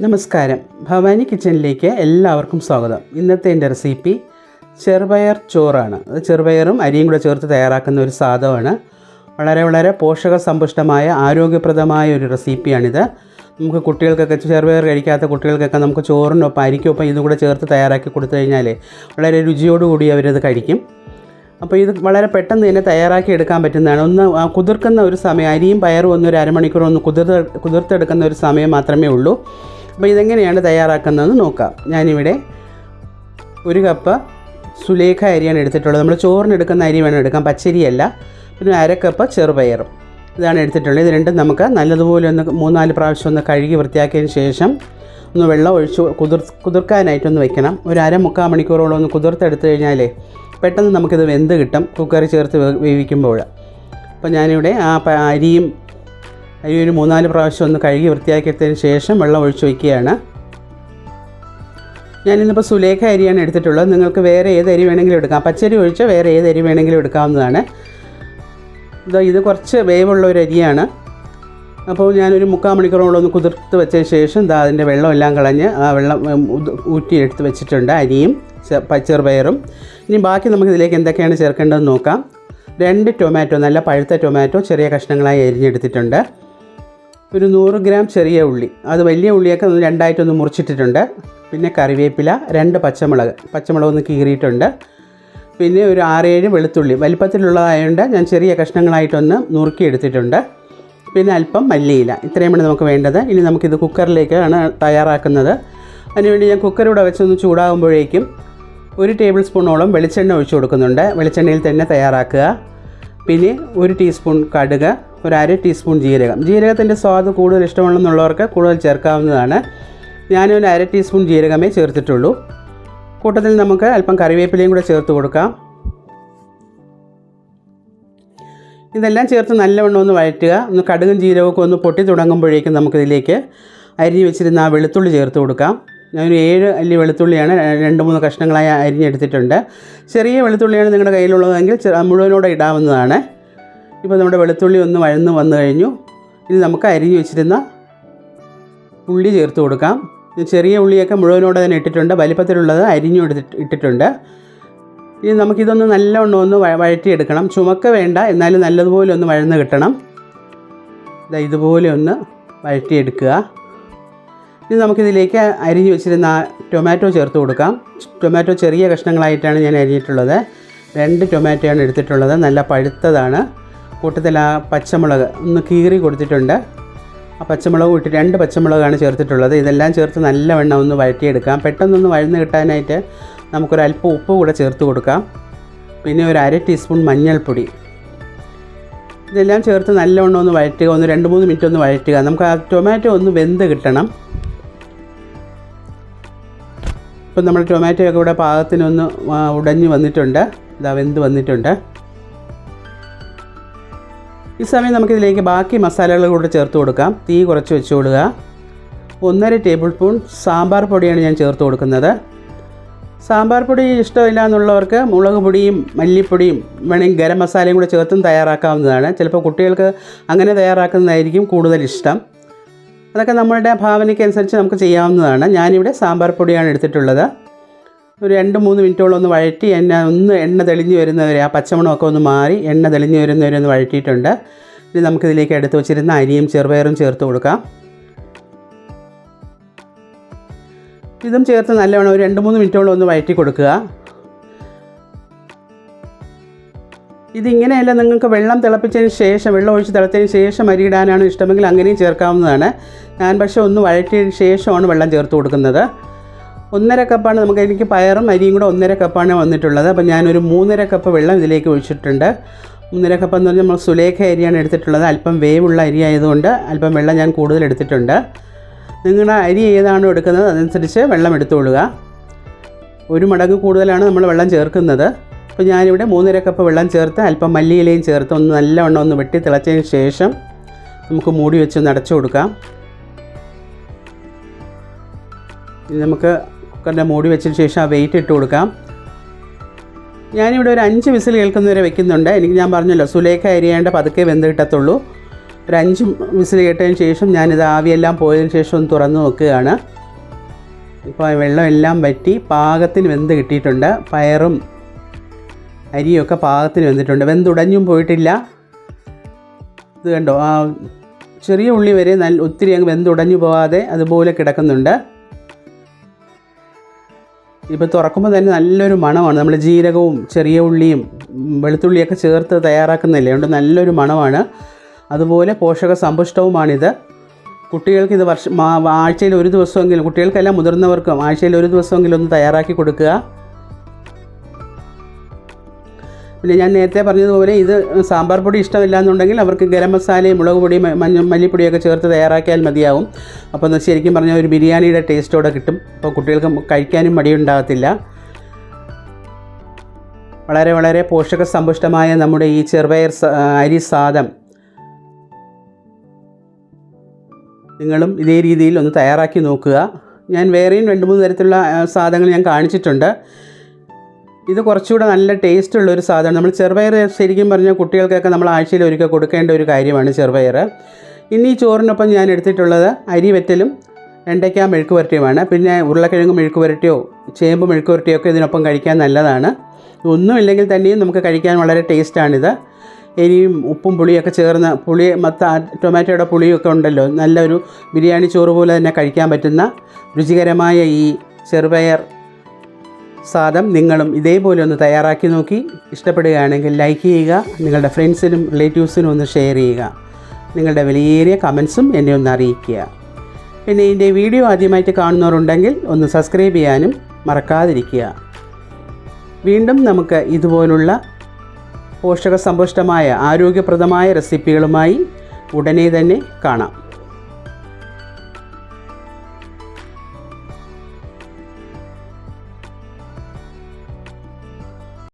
നമസ്കാരം. ഭവാനി കിച്ചണിലേക്ക് എല്ലാവർക്കും സ്വാഗതം. ഇന്നത്തെ എന്റെ റെസിപ്പി ചെറുപയർ ചോറാണ്. അത് ചെറുപയറും അരിയും കൂടെ ചേർത്ത് തയ്യാറാക്കുന്ന ഒരു സാധനമാണ്. വളരെ വളരെ പോഷക സമ്പുഷ്ടമായ ആരോഗ്യപ്രദമായ ഒരു റെസിപ്പിയാണിത്. നമുക്ക് കുട്ടികൾക്കൊക്കെ ചെറുപയർ കഴിക്കാത്ത കുട്ടികൾക്കൊക്കെ നമുക്ക് ചോറിനൊപ്പം അരിക്കൊപ്പം ഇതും കൂടെ ചേർത്ത് തയ്യാറാക്കി കൊടുത്തു കഴിഞ്ഞാൽ വളരെ രുചിയോടുകൂടി അവരത് കഴിക്കും. അപ്പോൾ ഇത് വളരെ പെട്ടെന്ന് തന്നെ തയ്യാറാക്കി എടുക്കാൻ പറ്റുന്നതാണ്. ഒന്ന് കുതിർക്കുന്ന ഒരു സമയം അരിയും പയറും ഒന്ന് ഒരു അരമണിക്കൂർ ഒന്ന് കുതിർ കുതിർത്തെടുക്കുന്ന ഒരു സമയം മാത്രമേ ഉള്ളൂ. അപ്പോൾ ഇതെങ്ങനെയാണ് തയ്യാറാക്കുന്നതെന്ന് നോക്കാം. ഞാനിവിടെ ഒരു കപ്പ് സുലേഖ അരിയാണ് എടുത്തിട്ടുള്ളത്. നമ്മൾ ചോറിന് എടുക്കുന്ന അരി വേണം എടുക്കാം പച്ചരിയല്ല. പിന്നെ അരക്കപ്പ് കപ്പ് ചെറുപയറും ഇതാണ് എടുത്തിട്ടുള്ളത്. ഇത് രണ്ടും നമുക്ക് നല്ലതുപോലെ ഒന്ന് മൂന്നാൽ പ്രാവശ്യം ഒന്ന് കഴുകി വൃത്തിയാക്കിയതിന് ശേഷം ഒന്ന് വെള്ളം ഒഴിച്ച് കുതിർ കുതിർക്കാനായിട്ടൊന്ന് വെക്കണം. ഒരു അര മുക്കാൽ മണിക്കൂറോളം ഒന്ന് കുതിർത്തെടുത്ത് കഴിഞ്ഞാലേ പെട്ടെന്ന് നമുക്കിത് വെന്ത് കിട്ടും. കുക്കറിൽ ചേർത്ത് വേവിക്കുമ്പോൾ. അപ്പോൾ ഞാനിവിടെ ആ അരിയും അരി ഒരു മൂന്നാൽ പ്രാവശ്യം ഒന്ന് കഴുകി വൃത്തിയാക്കിയതിന് ശേഷം വെള്ളം ഒഴിച്ചു വയ്ക്കുകയാണ്. ഞാനിന്നിപ്പോൾ സുലേഖ അരിയാണ് എടുത്തിട്ടുള്ളത്. നിങ്ങൾക്ക് വേറെ ഏത് അരി വേണമെങ്കിലും എടുക്കാം. പച്ചരി ഒഴിച്ച് വേറെ ഏത് അരി വേണമെങ്കിലും എടുക്കാവുന്നതാണ്. ഇതോ ഇത് കുറച്ച് വേവുള്ള ഒരു അരിയാണ്. അപ്പോൾ ഞാനൊരു മുക്കാൽ മണിക്കൂറോളം ഒന്ന് കുതിർത്ത് വെച്ചതിന് ശേഷം ഇതാ അതിന്റെ വെള്ളം എല്ലാം കളഞ്ഞ് ആ വെള്ളം ഊറ്റി എടുത്ത് വെച്ചിട്ടുണ്ട് അരിയും. ചെ- പ- ചെറുപയറും. ഇനി ബാക്കി നമുക്ക് ഇതിലേക്ക് എന്തൊക്കെയാണ് ചേർക്കേണ്ടതെന്ന് നോക്കാം. രണ്ട് ടൊമാറ്റോ നല്ല പഴുത്ത ടൊമാറ്റോ ചെറിയ കഷ്ണങ്ങളായി അരിഞ്ഞെടുത്തിട്ടുണ്ട്. ഒരു നൂറ് ഗ്രാം ചെറിയ ഉള്ളി. അത് വലിയ ഉള്ളിയൊക്കെ ഒന്ന് രണ്ടായിട്ടൊന്ന് മുറിച്ചിട്ടിട്ടുണ്ട്. പിന്നെ കറിവേപ്പില രണ്ട് പച്ചമുളക് പച്ചമുളക് ഒന്ന് കീറിയിട്ടുണ്ട്. പിന്നെ ഒരു ആറേഴ് വെളുത്തുള്ളി. വലിപ്പത്തിലുള്ളതായതുകൊണ്ട് ഞാൻ ചെറിയ കഷ്ണങ്ങളായിട്ടൊന്ന് നുറുക്കിയെടുത്തിട്ടുണ്ട്. പിന്നെ അല്പം മല്ലിയില. ഇത്രയുമാണ് നമുക്ക് വേണ്ടത്. ഇനി നമുക്കിത് കുക്കറിലേക്കാണ് തയ്യാറാക്കുന്നത്. അതിനുവേണ്ടി ഞാൻ കുക്കർ ഇവിടെ വെച്ചൊന്ന് ചൂടാകുമ്പോഴേക്കും ഒരു ടേബിൾ സ്പൂണോളം വെളിച്ചെണ്ണ ഒഴിച്ചു കൊടുക്കുന്നുണ്ട്. വെളിച്ചെണ്ണയിൽ തന്നെ തയ്യാറാക്കുക. പിന്നെ ഒരു ടീസ്പൂൺ കടുക് ഒരു അര ടീസ്പൂൺ ജീരകം. ജീരകത്തിന്റെ സ്വാദ് കൂടുതൽ ഇഷ്ടമുള്ളെന്നുള്ളവർക്ക് കൂടുതൽ ചേർക്കാവുന്നതാണ്. ഞാനൊരു അര ടീസ്പൂൺ ജീരകമേ ചേർത്തിട്ടുള്ളൂ. കൂട്ടത്തിൽ നമുക്ക് അല്പം കറിവേപ്പിലയും കൂടെ ചേർത്ത് കൊടുക്കാം. ഇതെല്ലാം ചേർത്ത് നല്ലവണ്ണം ഒന്ന് വഴറ്റുക. ഒന്ന് കടുകും ജീരകമൊക്കെ ഒന്ന് പൊട്ടി തുടങ്ങുമ്പോഴേക്കും നമുക്കിതിലേക്ക് അരിഞ്ഞ് വെച്ചിരുന്ന ആ വെളുത്തുള്ളി ചേർത്ത് കൊടുക്കാം. ഞാനൊരു ഏഴ് അല്ലി വെളുത്തുള്ളിയാണ് രണ്ട് മൂന്ന് കഷ്ണങ്ങളായി അരിഞ്ഞെടുത്തിട്ടുണ്ട്. ചെറിയ വെളുത്തുള്ളിയാണ് നിങ്ങളുടെ കയ്യിലുള്ളതെങ്കിൽ മുഴുവനോടെ ഇടാവുന്നതാണ്. ഇപ്പോൾ നമ്മുടെ വെളുത്തുള്ളി ഒന്ന് വഴന്ന് വന്നു കഴിഞ്ഞു. ഇനി നമുക്ക് അരിഞ്ഞു വെച്ചിരുന്ന ഉള്ളി ചേർത്ത് കൊടുക്കാം. ചെറിയ ഉള്ളിയൊക്കെ മുഴുവനോടെ തന്നെ ഇട്ടിട്ടുണ്ട്. വലിപ്പത്തിലുള്ളത് അരിഞ്ഞു എടുത്തിട്ട് ഇട്ടിട്ടുണ്ട്. ഇനി നമുക്കിതൊന്ന് നല്ലവണ്ണം ഒന്ന് വഴ- വഴറ്റിയെടുക്കണം. ചുമക്ക വേണ്ട എന്നാലും നല്ലതുപോലെ ഒന്ന് വഴന്ന് കിട്ടണം. ഇതാ ഇതുപോലെ ഒന്ന് വഴറ്റിയെടുക്കുക. ഇനി നമുക്കിതിലേക്ക് അരിഞ്ഞു വെച്ചിരുന്ന ടൊമാറ്റോ ചേർത്ത് കൊടുക്കാം. ടൊമാറ്റോ ചെറിയ കഷ്ണങ്ങളായിട്ടാണ് ഞാൻ അരിഞ്ഞിട്ടുള്ളത്. രണ്ട് ടൊമാറ്റോയാണ് എടുത്തിട്ടുള്ളത്. നല്ല പഴുത്തതാണ്. കൂട്ടത്തിൽ ആ പച്ചമുളക് ഒന്ന് കീറി കൊടുത്തിട്ടുണ്ട്. ആ പച്ചമുളക് ഇട്ട് രണ്ട് പച്ചമുളകാണ് ചേർത്തിട്ടുള്ളത്. ഇതെല്ലാം ചേർത്ത് നല്ലവണ്ണം ഒന്ന് വഴറ്റിയെടുക്കാം. പെട്ടെന്നൊന്ന് വഴന്ന് കിട്ടാനായിട്ട് നമുക്കൊരല്പം ഉപ്പ് കൂടെ ചേർത്ത് കൊടുക്കാം. പിന്നെ ഒരു അര ടീസ്പൂൺ മഞ്ഞൾപ്പൊടി. ഇതെല്ലാം ചേർത്ത് നല്ലവണ്ണം ഒന്ന് വഴറ്റുക. ഒന്ന് രണ്ട് മൂന്ന് മിനിറ്റ് ഒന്ന് വഴറ്റുക. നമുക്ക് ആ ടൊമാറ്റോ ഒന്ന് വെന്ത് കിട്ടണം. ഇപ്പം നമ്മൾ ടൊമാറ്റോ ഒക്കെ ഇവിടെ പാകത്തിനൊന്ന് ഉടഞ്ഞ് വന്നിട്ടുണ്ട്. ഇതാ വെന്ത് വന്നിട്ടുണ്ട്. ഈ സമയം നമുക്കിതിലേക്ക് ബാക്കി മസാലകൾ കൂടെ ചേർത്ത് കൊടുക്കാം. തീ കുറച്ച് വെച്ച് കൊടുക്കുക. ഒന്നര ടേബിൾ സ്പൂൺ സാമ്പാർ പൊടിയാണ് ഞാൻ ചേർത്ത് കൊടുക്കുന്നത്. സാമ്പാർ പൊടി ഇഷ്ടമില്ല എന്നുള്ളവർക്ക് മുളക് പൊടിയും മല്ലിപ്പൊടിയും വേണമെങ്കിൽ ഗരം മസാലയും കൂടെ ചേർത്തും തയ്യാറാക്കാവുന്നതാണ്. ചിലപ്പോൾ കുട്ടികൾക്ക് അങ്ങനെ തയ്യാറാക്കുന്നതായിരിക്കും കൂടുതൽ ഇഷ്ടം. അതൊക്കെ നമ്മളുടെ ഭാവനയ്ക്ക് അനുസരിച്ച് നമുക്ക് ചെയ്യാവുന്നതാണ്. ഞാനിവിടെ സാമ്പാർ പൊടിയാണ് എടുത്തിട്ടുള്ളത്. ഒരു രണ്ട് മൂന്ന് മിനിറ്റോളം ഒന്ന് വഴറ്റി എണ്ണ ഒന്ന് എണ്ണ തെളിഞ്ഞ് വരുന്നവരെ ആ പച്ചമണമൊക്കെ ഒന്ന് മാറി എണ്ണ തെളിഞ്ഞ് വരുന്നവരെ ഒന്ന് വഴറ്റിയിട്ടുണ്ട്. ഇനി നമുക്കിതിലേക്ക് എടുത്ത് വെച്ചിരുന്ന അരിയും ചെറുപയറും ചേർത്ത് കൊടുക്കാം. ഇതും ചേർത്ത് നല്ലവണ്ണം ഒരു രണ്ട് മൂന്ന് മിനിറ്റോളം ഒന്ന് വഴറ്റി കൊടുക്കുക. ഇതിങ്ങനെയല്ല നിങ്ങൾക്ക് വെള്ളം തിളപ്പിച്ചതിന് ശേഷം വെള്ളം ഒഴിച്ച് തിളച്ചതിന് ശേഷം അരിയിടാനാണ് ഇഷ്ടമെങ്കിൽ അങ്ങനെയും ചേർക്കാവുന്നതാണ്. ഞാൻ പക്ഷേ ഒന്ന് വഴറ്റിയതിന് ശേഷമാണ് വെള്ളം ചേർത്ത് കൊടുക്കുന്നത്. ഒന്നര കപ്പാണ് നമുക്ക് എനിക്ക് പയറും അരിയും കൂടെ ഒന്നര കപ്പാണ് വന്നിട്ടുള്ളത്. അപ്പോൾ ഞാനൊരു മൂന്നര കപ്പ് വെള്ളം ഇതിലേക്ക് ഒഴിച്ചിട്ടുണ്ട്. മൂന്നര കപ്പ് എന്ന് പറഞ്ഞാൽ നമ്മൾ സുലേഖ അരിയാണ് എടുത്തിട്ടുള്ളത്. അല്പം വേവുള്ള അരി ആയതുകൊണ്ട് അല്പം വെള്ളം ഞാൻ കൂടുതൽ എടുത്തിട്ടുണ്ട്. നിങ്ങളുടെ അരി ഏതാണോ എടുക്കുന്നത് അതനുസരിച്ച് വെള്ളം എടുത്തുകൊള്ളുക ഒരു മടങ്ങ് കൂടുതലാണ് നമ്മൾ വെള്ളം ചേർക്കുന്നത്. അപ്പോൾ ഞാനിവിടെ മൂന്നര കപ്പ് വെള്ളം ചേർത്ത് അല്പം മല്ലിയിലയും ചേർത്ത് ഒന്ന് നല്ലവണ്ണം ഒന്ന് വെട്ടി തിളച്ചതിന് ശേഷം നമുക്ക് മൂടി വെച്ച് നടച്ചു കൊടുക്കാം. ഇനി നമുക്ക് കുക്കറിന്റെ മൂടി വെച്ചതിന് ശേഷം ആ വെയിറ്റ് ഇട്ട് കൊടുക്കാം. ഞാനിവിടെ ഒരു അഞ്ച് വിസിൽ കേൾക്കുന്നവരെ വെക്കുന്നുണ്ട്. എനിക്ക് ഞാൻ പറഞ്ഞല്ലോ സുലേഖ അരിയാണ്ട് പതുക്കെ വെന്ത് കിട്ടത്തുള്ളൂ. ഒരു അഞ്ച് വിസിൽ കേട്ടതിന് ശേഷം ഞാനിത് ആവിയെല്ലാം പോയതിന് ശേഷം ഒന്ന് തുറന്ന് നോക്കുകയാണ്. ഇപ്പോൾ വെള്ളമെല്ലാം വറ്റി പാകത്തിന് വെന്ത് കിട്ടിയിട്ടുണ്ട്. പയറും അരിയൊക്കെ പാകത്തിന് വെന്തിട്ടുണ്ട് വെന്തുടഞ്ഞും പോയിട്ടില്ല. ഇത് കണ്ടോ? ആ ചെറിയ ഉള്ളി വരെ നല്ല ഒത്തിരി അങ്ങ് വെന്തുടഞ്ഞു പോകാതെ അതുപോലെ കിടക്കുന്നുണ്ട്. ഇപ്പോൾ തുറക്കുമ്പോൾ തന്നെ നല്ലൊരു മണമാണ്. നമ്മൾ ജീരകവും ചെറിയ ഉള്ളിയും വെളുത്തുള്ളിയൊക്കെ ചേർത്ത് തയ്യാറാക്കുന്നില്ലേ? അതുകൊണ്ട് നല്ലൊരു മണമാണ്. അതുപോലെ പോഷക സമ്പുഷ്ടവുമാണിത്. കുട്ടികൾക്ക് ഇത് വർഷം ആഴ്ചയിൽ ഒരു ദിവസമെങ്കിലും കുട്ടികൾക്കെല്ലാം മുതിർന്നവർക്കും ആഴ്ചയിൽ ഒരു ദിവസമെങ്കിലും ഒന്ന് തയ്യാറാക്കി കൊടുക്കുക. പിന്നെ ഞാൻ നേരത്തെ പറഞ്ഞതുപോലെ ഇത് സാമ്പാർ പൊടി ഇഷ്ടമില്ല എന്നുണ്ടെങ്കിൽ അവർക്ക് ഗരം മസാലയും മുളക് പൊടിയും മഞ്ഞ മല്ലിപ്പൊടിയൊക്കെ ചേർത്ത് തയ്യാറാക്കിയാൽ മതിയാവും. അപ്പോൾ ശരിക്കും പറഞ്ഞാൽ ഒരു ബിരിയാണിയുടെ ടേസ്റ്റോടെ കിട്ടും. അപ്പോൾ കുട്ടികൾക്ക് കഴിക്കാനും മടിയുണ്ടാകത്തില്ല. വളരെ വളരെ പോഷക സമ്പുഷ്ടമായ നമ്മുടെ ഈ ചെറുപയർ അരി സാദം നിങ്ങളും ഇതേ രീതിയിൽ ഒന്ന് തയ്യാറാക്കി നോക്കുക. ഞാൻ വേറെയും രണ്ട് മൂന്ന് തരത്തിലുള്ള സാധനങ്ങൾ ഞാൻ കാണിച്ചിട്ടുണ്ട്. ഇത് കുറച്ചുകൂടെ നല്ല ടേസ്റ്റ് ഉള്ള ഒരു സാധനം. നമ്മൾ ചെറുപയർ ശരിക്കും പറഞ്ഞാൽ കുട്ടികൾക്കൊക്കെ നമ്മൾ ആഴ്ചയിൽ ഒരിക്കൽ കൊടുക്കേണ്ട ഒരു കാര്യമാണ് ചെറുപയർ. ഇനി ചോറിനൊപ്പം ഞാൻ എടുത്തിട്ടുള്ളത് അരി വെറ്റലും വെണ്ടയ്ക്ക മെഴുക്ക് പുരട്ടിയുമാണ്. പിന്നെ ഉരുളക്കിഴങ്ങ് മെഴുക്ക് പുരട്ടിയോ ചേമ്പ് മെഴുക്ക് പുരട്ടിയോ ഒക്കെ ഇതിനൊപ്പം കഴിക്കാൻ നല്ലതാണ്. ഒന്നുമില്ലെങ്കിൽ തന്നെയും നമുക്ക് കഴിക്കാൻ വളരെ ടേസ്റ്റാണിത് എരിയും ഉപ്പും പുളിയൊക്കെ ചേർന്ന് പുളി മത്ത ടൊമാറ്റോയുടെ പുളിയൊക്കെ ഉണ്ടല്ലോ. നല്ലൊരു ബിരിയാണി ചോറ് പോലെ തന്നെ കഴിക്കാൻ പറ്റുന്ന രുചികരമായ ഈ ചെറുപയർ സാദം നിങ്ങളും ഇതേപോലെ ഒന്ന് തയ്യാറാക്കി നോക്കി. ഇഷ്ടപ്പെടുകയാണെങ്കിൽ ലൈക്ക് ചെയ്യുക നിങ്ങളുടെ ഫ്രണ്ട്സിനും റിലേറ്റീവ്സിനും ഒന്ന് ഷെയർ ചെയ്യുക. നിങ്ങളുടെ വിലയേറിയ കമൻസും എന്നെ ഒന്ന് അറിയിക്കുക. പിന്നെ ഇതിന്റെ വീഡിയോ ആദ്യമായിട്ട് കാണുന്നവരുണ്ടെങ്കിൽ ഒന്ന് സബ്സ്ക്രൈബ് ചെയ്യാനും മറക്കാതിരിക്കുക. വീണ്ടും നമുക്ക് ഇതുപോലുള്ള പോഷകസമ്പുഷ്ടമായ ആരോഗ്യപ്രദമായ റെസിപ്പികളുമായി ഉടനെ തന്നെ കാണാം.